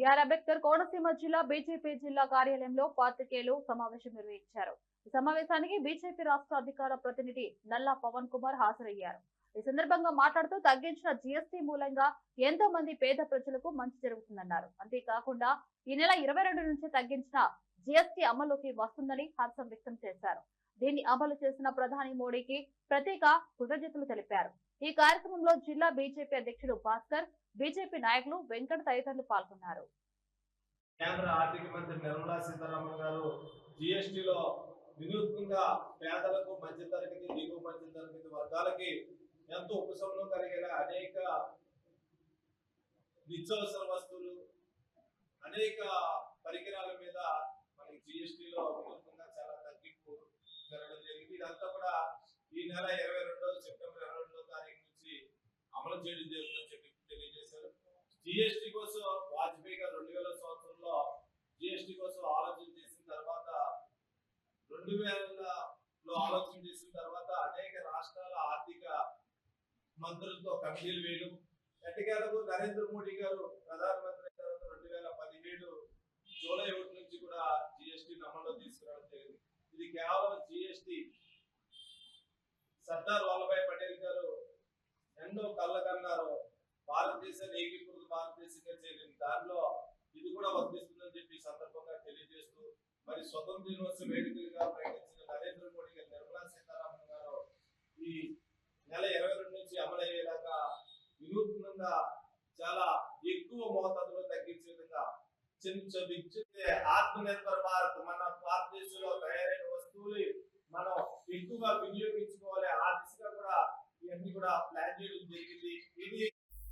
BR Ambedkar Konaseema జిల్లా BJP జిల్లా కార్యాలయంలో పాత్రికేయులు సమావేశం నిర్వహించారు. ఈ సమావేశానికి బీజేపీ రాష్ట్ర అధికార ప్రతినిధి నల్లా పవన్ కుమార్ హాజరయ్యారు. ఈ సందర్భంగా మాట్లాడుతూ తగ్గించిన జీఎస్టీ మూలంగా ఎంతో మంది పేద ప్రజలకు మంచి జరుగుతుందన్నారు. అంతేకాకుండా ఈ నెల ఇరవై రెండు నుంచి తగ్గించిన జీఎస్టీ అమలుకి వస్తుందని హర్షం వ్యక్తం చేశారు. దీన్ని అమలు చేసిన ప్రధాని మోడీకి ప్రత్యేక కృతజ్ఞతలు తెలిపారు. ఈ కార్యక్రమంలో జిల్లా బీజేపీ అధ్యక్షుడు భాస్కర్ బీజేపీ నాయకులు వెంకట తదితరులు పాల్గొన్నారు. కేంద్ర ఆర్థిక మంత్రి నిర్మలా సీతారామన్ గారు జిఎస్టిలో వినూత్నంగా పేదలకు మధ్యతరగతి దిగువ మధ్యతరగతి వర్గాలకి ఎంతో ఉపశమనం కలిగిన అనేక నిత్యావసర వస్తువులు అనేక పరికరాల మీద మనకి జిఎస్టిలో వినూత్నంగా చాలా తగ్గింపు జరగడం జరిగింది ఇదంతా కూడా ఈ నెల ఇరవై రెండో సెప్టెంబర్ ఇరవై రెండో తారీఖు నుంచి అమలు చేయడం జరుగుతుందని చెప్పి తెలియజేశారు. జిఎస్టి కోసం వాజ్పేయి గారు రెండు వేల సంవత్సరంలో జిఎస్టి కోసం ఆలోచన చేసిన తర్వాత రెండు వేలలో ఆలోచన చేసిన తర్వాత అనేక రాష్ట్రాల ఆర్థిక మంత్రులతో కమిటీలు వేయడం ఎట్టకేలకు నరేంద్ర మోడీ గారు ప్రధానమంత్రి అయిన తర్వాత రెండు వేల పదిహేడు జూలై ఒకటి నుంచి కూడా జిఎస్టి అమల్లో తీసుకురావడం జరిగింది. ఇది కేవలం సర్దార్ వల్లభాయ్ పటేల్ గారు ఎన్నో కళ్ళకన్నారు భారతదేశాన్ని ఏకీకృత భారతదేశంగా చేరింది దానిలో ఇది కూడా వర్తిస్తుందని చెప్పి సందర్భంగా తెలియజేస్తూ మరి స్వతంత్ర దినోత్సవ వేడుకలుగా ప్రకటించిన నరేంద్ర మోడీ గారు నిర్మలా సీతారామన్ గారు ఈ నెల ఇరవై రెండు నుంచి అమలయ్యేలాగా వినూత్నంగా చాలా ఎక్కువ మోతాదులో తగ్గించే విధంగా చిన్న విద్యుత్ ఆత్మనిర్భర భారత్ మన భారతదేశంలో తయారైన వస్తువులు మనం ఎక్కువగా వినియోగించుకో కూడా ఇవన్నీ కూడా ప్లాన్ చేయడం జరిగింది ఇది